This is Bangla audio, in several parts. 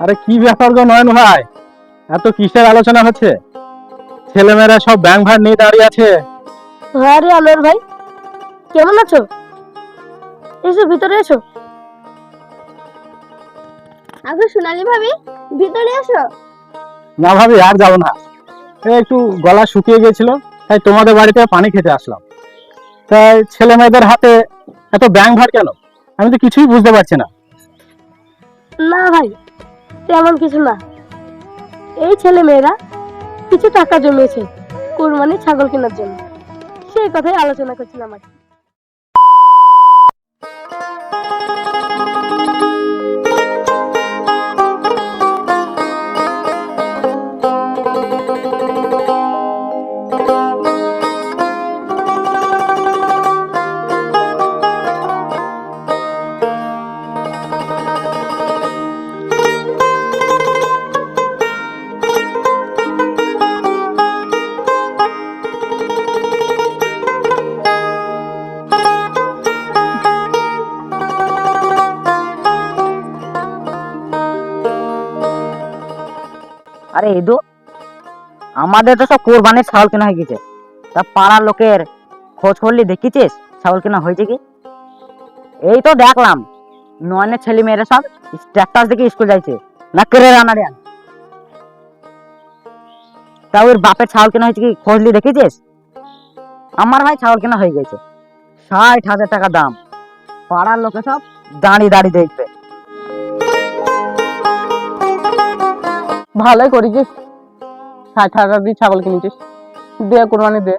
আরে কি ব্যাপার গো নয়ন ভাই? এত কিসের আলোচনা হচ্ছে? ছেলেমেয়েরা সব ব্যাংক ভার নিয়ে দাঁড়িয়ে আছে। হ্যাঁ রে আলোর ভাই কেমন আছো? এসো ভিতরে এসো। আগে সোনালি ভাবি ভিতরে এসো। না ভাবি আর যাব না। একটু গলা শুকিয়ে গেছিল তাই তোমাদের বাড়িতে পানি খেতে আসলাম। তাই ছেলে মেয়েদের হাতে এত ব্যাংক ভার কেন? আমি তো কিছুই বুঝতে পারছি না। না ভাই তেমন কিছু না। এই ছেলে মেয়েরা কিছু টাকা জমিয়েছে কোরবানি ছাগল কেনার জন্য। সেই কথাই আলোচনা করছিলাম আর আরে এদু, আমাদের তো সব কোরবানির ছাগল কেনা হয়ে গেছে। তা পাড়ার লোকের খোঁজ করলি, দেখিছিস ছাগল কেনা হয়েছে কি? এই তো দেখলাম, নয়নের ছেলে মেয়েরা সব স্ট্যাটাস দেখে স্কুল যাইছে। না কেড়ে রানারে তা ওর বাপের ছাগল কেনা হয়েছে কি খোঁজলি, দেখেছিস? আমার ভাই ছাগল কেনা হয়ে গেছে। ষাট হাজার টাকা দাম। পাড়ার লোকে সব দাঁড়িয়ে দাঁড়িয়ে দেখবে। ভালোই করেছিস ষাট হাজার দিয়ে ছাগল কিনেছিস? দে কোরবানি দে।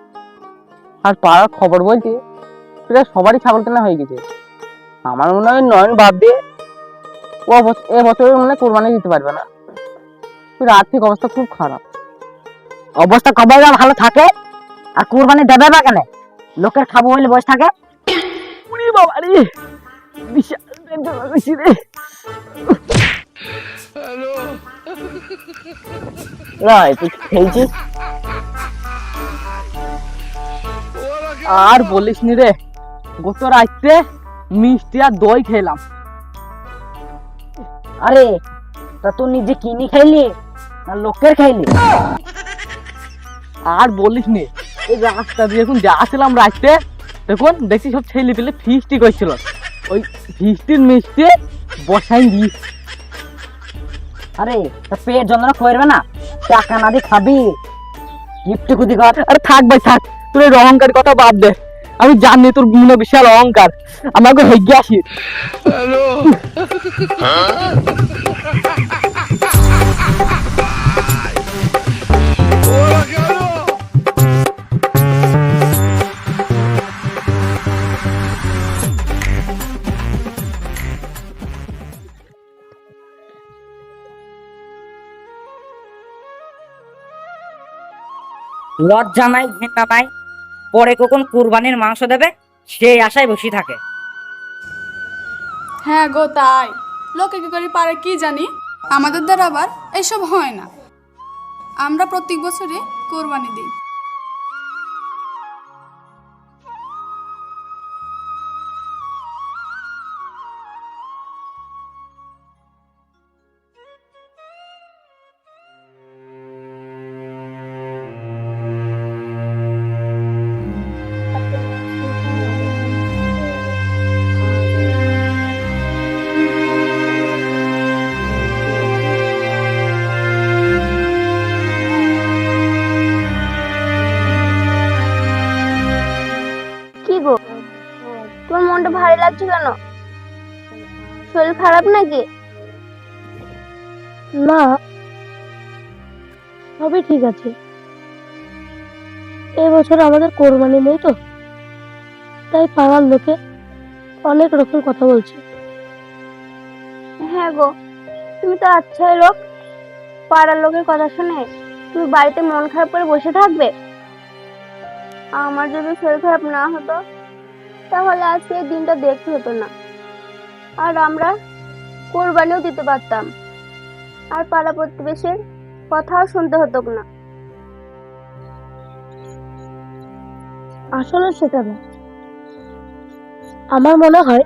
আর পাড়ার খবর বলছি প্রায় সবারই ছাগল কেনা হয়ে গেছে। আমার মনে হয় নয়ন বাদ দিয়ে ও এ বছরে মনে হয় কোরবানি দিতে পারবে না। তোর আর্থিক অবস্থা খুব খারাপ। অবস্থা কবে ভালো থাকে, আর কুরবানি দেবে বা কেন? লোকের খাব বলে বসে থাকে। বাবা রে বিশাল রে নয় তুই খেয়েছিস আর বলিস নি রে, গত রাত্রে মিষ্টি আর দই খেলাম। আরে, তা তুই নিজে কিনি খাইলি না লোকের খাইলি? আর বলিস নি, এই রাস্তা দিয়ে এখন যাচ্ছিলাম রাত্রে, দেখুন, দেখছি সব ছেলে পেলে ফিস্টি করছিল। ওই ফিস্টির মিষ্টি বসাই দিই আরে তা পেট যন্ত্রণা করবে না? টাকা না দিয়ে খাবি? গিফট কুদি কর আরে থাক ভাই থাক। তোর এই অহংকার কথা বাদ দে। আমি জানি তোর মনে বিশাল অহংকার। আমাকে হেগে আসি। লজ্জা নাই ঘেন্না নাই। পরে কখন কুরবানির মাংস দেবে, সেই আশায় বসে থাকে। হ্যাঁ গো, তাই। লোকে কি করে পারে কি জানি? আমাদের দ্বারা আবার এসব হয় না। আমরা প্রত্যেক বছরে কোরবানি দিই। ভারী কেন? শরীর খারাপ নাকি? না সবই ঠিক আছে। এবছর আমাদের কোরবানি নেই তো? তাই পাড়ার লোকে অনেক রকম কথা বলছে। হ্যাঁ গো তুমি তো আচ্ছাই লোক। পাড়ার লোকের কথা শুনে তুমি বাড়িতে মন খারাপ করে বসে থাকবে? আমার যদি শরীর খারাপ না হতো তাহলে আজকে এই দিনটা দেখতে হতো না। আর আমরা কোরবানিও দিতে পারতাম। আর পাড়া প্রতিবেশীর কথাও শুনতে হতো না। আসলে সেটা না। আমার মনে হয়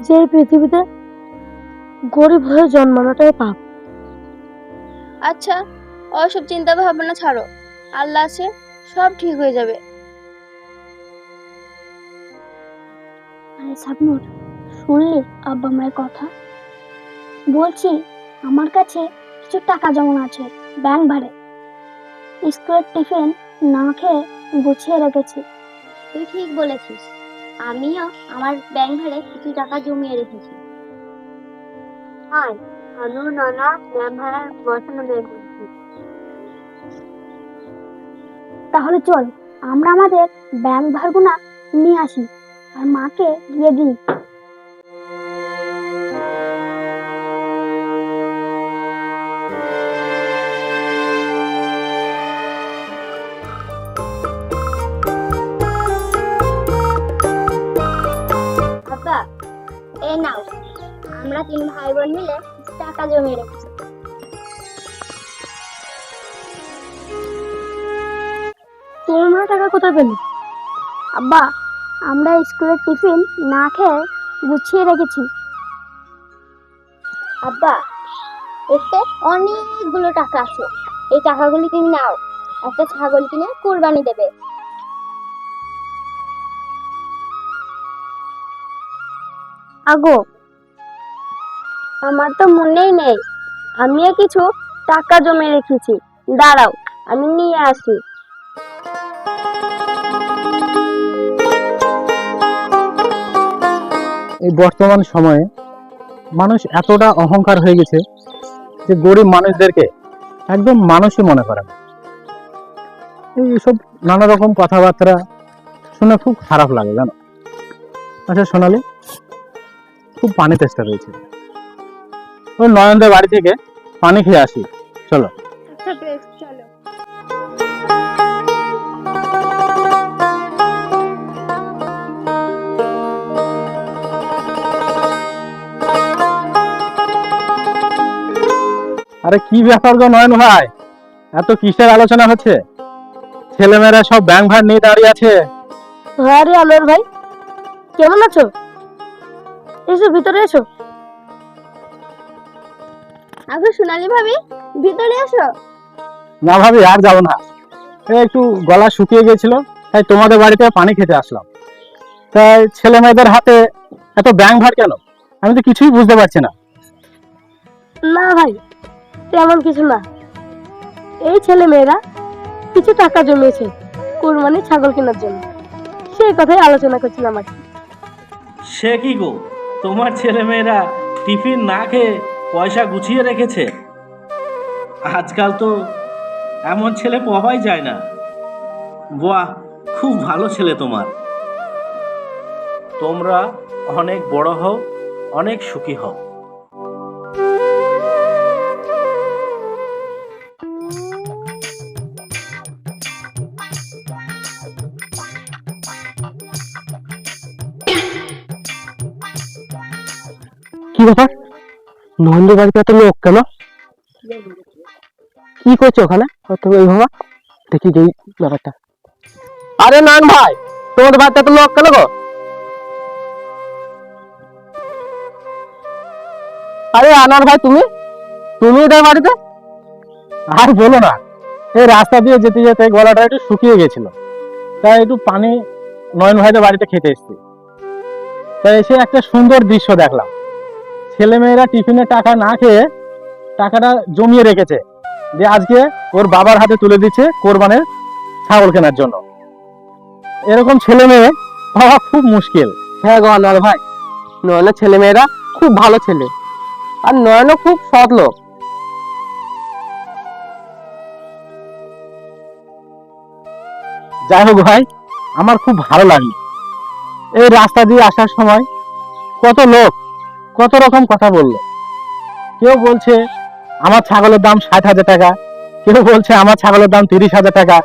যে এই পৃথিবীতে গরিব হয়ে জন্মানোটাই পাপ। আচ্ছা ওসব চিন্তা ভাবনা ছাড়ো। আল্লাহ আছে সব ঠিক হয়ে যাবে। আরে সাবনুর শুনলি আব্বা মায়ের কথা? বলছি আমার কাছে কিছু টাকা জমা আছে ব্যাংক ভাড়ে। স্কুলের টিফিন না খেয়ে গুছিয়ে রেখেছি। তুই ঠিক বলেছিস আমিও আমার ব্যাংক ভাড়ে কিছু টাকা জমিয়ে রেখেছি। হ্যাঁ আমিও নানা ব্যাংক ভাড়া বসানো বের করেছি। তাহলে চল আমরা আমাদের ব্যাংক ভাড়গুনা নিয়ে আসি। আর মাকে গিয়ে দিই। এই নাও। আমরা তিন ভাই বোন মিলে টাকা জমিয়ে রেখেছি। তোমরা টাকা কোথায় পেলে? আব্বা আমরা স্কুলের টিফিন না খেয়ে গুছিয়ে রেখেছি। আব্বা এতে অনেকগুলো টাকা আছে। এই টাকাগুলি তুমি নাও। একটা ছাগল কিনে কোরবানি দেবে। আগো আমার তো মনেই নেই। আমিও কিছু টাকা জমে রেখেছি। দাঁড়াও আমি নিয়ে আসি। এই বর্তমান সময়ে মানুষ এতটা অহংকার হয়ে গেছে যে গরিব মানুষদেরকে একদম মানুষই মনে করে এইসব নানা রকম কথাবার্তা শুনে খুব খারাপ লাগে, জানো? আচ্ছা সোনালি, খুব পানি তেষ্টা রয়েছে। ওই নয়নদের বাড়ি থেকে পানি খেয়ে আসি, চলো। আচ্ছা চলো। আরে কি ব্যাপার গো নয়ন ভাই? এত কিসের আলোচনা হচ্ছে? ছেলেমেয়েরা সব ব্যাংক ভাড় নিয়ে দাঁড়িয়ে আছে। হ্যাঁ রে আলোর ভাই কেমন আছো? এসো ভিতরে এসো। আগো সোনালি ভাবি ভিতরে এসো। না ভাবি আর যাব না। একটু গলা শুকিয়ে গেছিল তাই তোমাদের বাড়িতে পানি খেতে আসলাম। তাই ছেলে মেয়েদের হাতে এত ব্যাংক ভাড় কেন? আমি তো কিছুই বুঝতে পারছি না। না ভাই তেমন কিছু না। এই ছেলে মেয়েরা কিছু টাকা জমিয়েছে কোরবানি ছাগল কেনার জন্য। সেই কথাই আলোচনা করছিলাম আর। সে কি গো? তোমার ছেলেমেয়েরা টিফিন না খেয়ে পয়সা গুছিয়ে রেখেছে? আজকাল তো এমন ছেলে পাওয়াই যায় না। বাহ, খুব ভালো ছেলে তোমার। তোমরা অনেক বড় হও, অনেক সুখী হও। কি ব্যাপার? নন্দের বাড়িতে এত লোক কেন? কি করছ ওখানে? তো এইভাবে দেখি যেই ব্যাপারটা। আরে নয়ন ভাই, তোমাদের বাড়িতে এত লোক কেন গো? আরে আনার ভাই, তুমি? তুমি এদের বাড়িতে? আর বলো না, এই রাস্তা দিয়ে যেতে যেতে গলাটা একটু শুকিয়ে গেছিল। তাই একটু পানি নয়ন ভাইদের বাড়িতে খেতে এসেছি। তাই এসে একটা সুন্দর দৃশ্য দেখলাম। ছেলে মেয়েরা টিফিনে টাকা না খেয়ে টাকাটা জমিয়ে রেখেছে। যে আজকে ওর বাবার হাতে তুলে দিচ্ছে কোরবানের ছাগল কেনার জন্য। এরকম ছেলে মেয়ে পাওয়া খুব মুশকিল। হ্যাঁ গো আনোয়ার ভাই নয়নের ছেলে মেয়েরা খুব ভালো ছেলে। আর নয়নও খুব সৎ লোক। যাই হোক ভাই আমার খুব ভালো লাগল এই রাস্তা দিয়ে আসার সময় কত লোক কত রকম কথা বলল। কেউ বলছে, আমার ছাগলের দাম ষাট হাজার টাকা। কেউ বলছে, আমার ছাগলের দাম তিরিশ হাজার টাকা।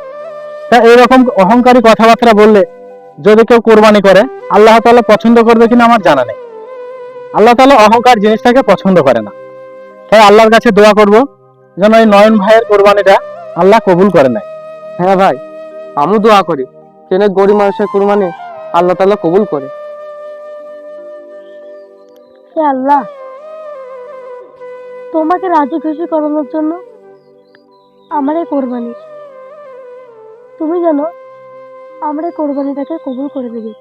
তা এইরকম অহংকারী কথাবার্তা বললে যদি কেউ কোরবানি করে, আল্লাহ তাআলা পছন্দ করবে কিনা আমার জানা নেই। আল্লাহ তাআলা অহংকার জিনিসটাকে পছন্দ করে না। তাই আল্লাহর কাছে দোয়া করব যেন এই নয়ন ভাইয়ের কোরবানিটা আল্লাহ কবুল করে নেয়। হ্যাঁ ভাই আমি দোয়া করি, যেন গরিব মানুষের কোরবানি আল্লাহ তাআলা কবুল করে। হে আল্লাহ। তোমাকে রাজি খুশি করানোর জন্য আমার এই কোরবানি। তুমি জানো আমার এই কোরবানিটাকে কবুল করে দেবে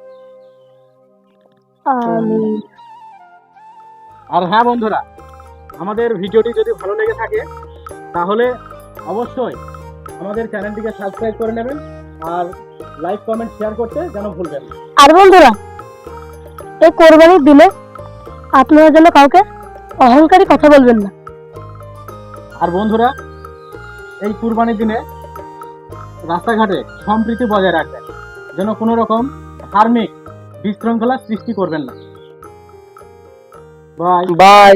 আর হ্যাঁ বন্ধুরা আমাদের ভিডিওটি যদি ভালো লেগে থাকে তাহলে অবশ্যই আমাদের চ্যানেলটিকে সাবস্ক্রাইব করে নেবেন আর লাইক কমেন্ট শেয়ার করতে যেন ভুলবেন আর বন্ধুরা এই কোরবানির দিনে আপনারা যেন কাউকে অহংকারী কথা বলবেন না। আর বন্ধুরা এই কুরবানির দিনে রাস্তাঘাটে সম্প্রীতি বজায় রাখবেন যেন কোনো রকম ধার্মিক বিশৃঙ্খলা সৃষ্টি করবেন না। Bye bye